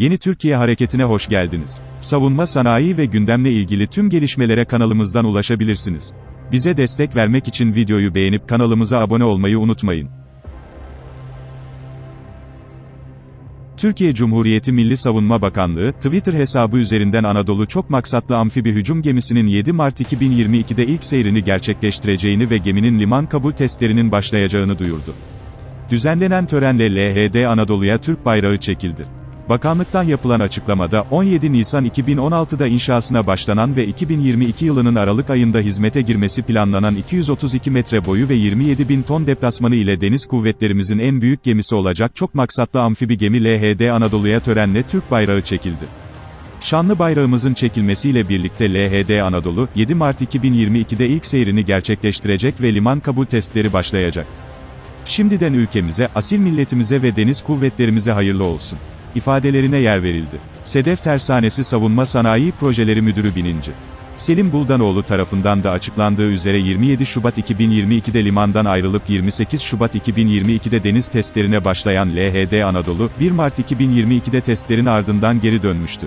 Yeni Türkiye Hareketi'ne hoş geldiniz. Savunma sanayi ve gündemle ilgili tüm gelişmelere kanalımızdan ulaşabilirsiniz. Bize destek vermek için videoyu beğenip kanalımıza abone olmayı unutmayın. Türkiye Cumhuriyeti Milli Savunma Bakanlığı, Twitter hesabı üzerinden Anadolu Çok Maksatlı Amfibi Hücum Gemisi'nin 7 Mart 2022'de ilk seyrini gerçekleştireceğini ve geminin liman kabul testlerinin başlayacağını duyurdu. Düzenlenen törenle LHD Anadolu'ya Türk bayrağı çekildi. Bakanlıktan yapılan açıklamada, 17 Nisan 2016'da inşasına başlanan ve 2022 yılının Aralık ayında hizmete girmesi planlanan 232 metre boyu ve 27 bin ton deplasmanı ile deniz kuvvetlerimizin en büyük gemisi olacak çok maksatlı amfibi gemi LHD Anadolu'ya törenle Türk bayrağı çekildi. Şanlı bayrağımızın çekilmesiyle birlikte LHD Anadolu, 7 Mart 2022'de ilk seyrini gerçekleştirecek ve liman kabul testleri başlayacak. Şimdiden ülkemize, asil milletimize ve deniz kuvvetlerimize hayırlı olsun ifadelerine yer verildi. Sedef Tersanesi Savunma Sanayi Projeleri Müdürü Bininci. Selim Buldanoğlu tarafından da açıklandığı üzere 27 Şubat 2022'de limandan ayrılıp 28 Şubat 2022'de deniz testlerine başlayan LHD Anadolu, 1 Mart 2022'de testlerin ardından geri dönmüştü.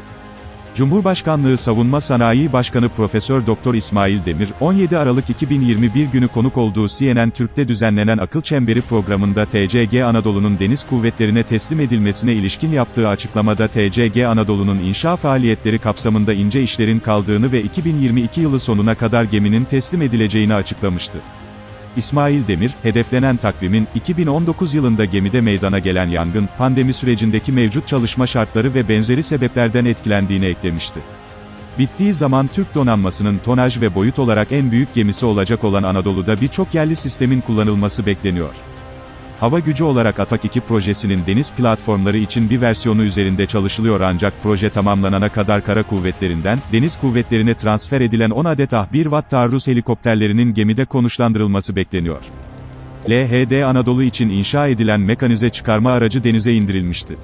Cumhurbaşkanlığı Savunma Sanayi Başkanı Profesör Doktor İsmail Demir, 17 Aralık 2021 günü konuk olduğu CNN Türk'te düzenlenen Akıl Çemberi programında TCG Anadolu'nun deniz kuvvetlerine teslim edilmesine ilişkin yaptığı açıklamada TCG Anadolu'nun inşa faaliyetleri kapsamında ince işlerin kaldığını ve 2022 yılı sonuna kadar geminin teslim edileceğini açıklamıştı. İsmail Demir, hedeflenen takvimin, 2019 yılında gemide meydana gelen yangın, pandemi sürecindeki mevcut çalışma şartları ve benzeri sebeplerden etkilendiğini eklemişti. Bittiği zaman Türk donanmasının tonaj ve boyut olarak en büyük gemisi olacak olan Anadolu'da birçok yerli sistemin kullanılması bekleniyor. Hava gücü olarak Atak 2 projesinin deniz platformları için bir versiyonu üzerinde çalışılıyor ancak proje tamamlanana kadar kara kuvvetlerinden, deniz kuvvetlerine transfer edilen 10 adet Ah-1 Watt taarruz helikopterlerinin gemide konuşlandırılması bekleniyor. LHD Anadolu için inşa edilen mekanize çıkarma aracı denize indirilmişti.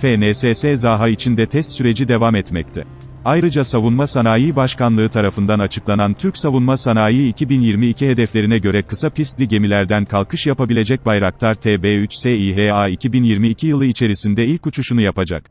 FNSS Zaha için de test süreci devam etmekte. Ayrıca Savunma Sanayi Başkanlığı tarafından açıklanan Türk Savunma Sanayi 2022 hedeflerine göre kısa pistli gemilerden kalkış yapabilecek Bayraktar TB3 SİHA 2022 yılı içerisinde ilk uçuşunu yapacak.